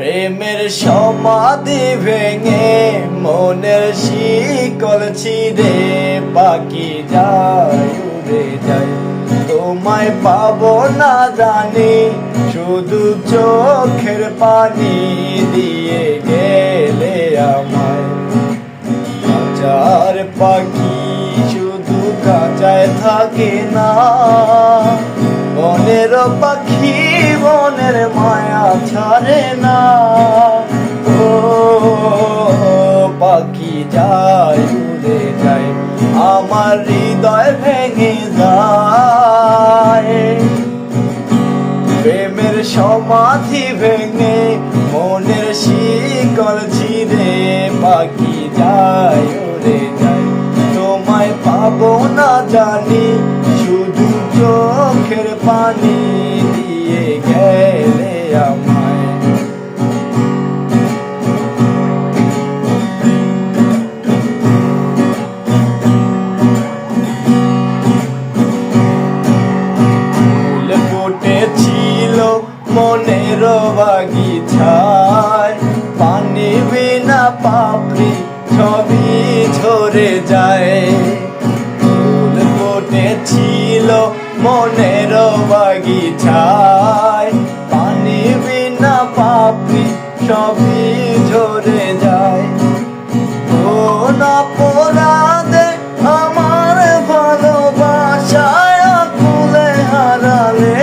প্রেমের সমাধি ভেঙে মনের শিকল ছিঁড়ে বাকি যায়, উড়ে যায়। তোমায় পাবো না জানি, শুধু চোখের পানি দিয়ে গেলে আমায়। কাঁচার পাখি শুধু কাঁচায় থাকে না। পাবো না জানি, শুধু চোখের পানি দিয়ে গেলে আমায়। ফুটেছিল মনের বাগিচায়, পানি বিনা পাপড়ি ছবি ঝরে যায়। মনের বাগিচায়, পানি বিনা পাপড়ি ছবি ঝরে যায়। কোন অপরাধে আমার ভালোবাসায় কুলে হারালে।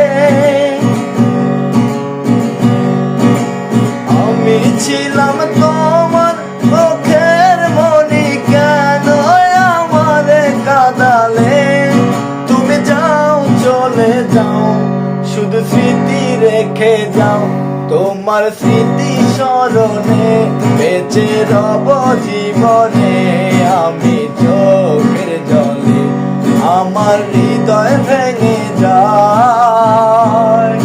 আমি ছিলাম তোমার রেখে যাও, তোমার স্মৃতি স্মরণে বেঁচে রব জীবনে। আমি চোখের জলে আমার হৃদয় ভেঙে যায়।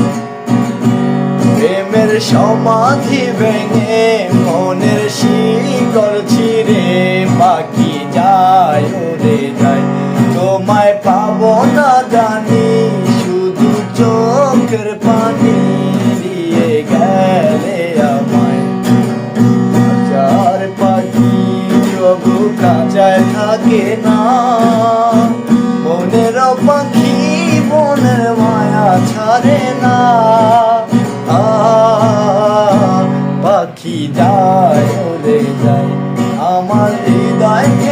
প্রেমের সমাধি ভেঙে মনের শিকল ছিঁড়ে বাকি যায়, উড়ে যায়। তোমায় পাবো না জানি, শুধু চোখের পানি ছাড়ে না। পাখি যায় উড়ে যায়। আমার হৃদয় ভেঙে যায়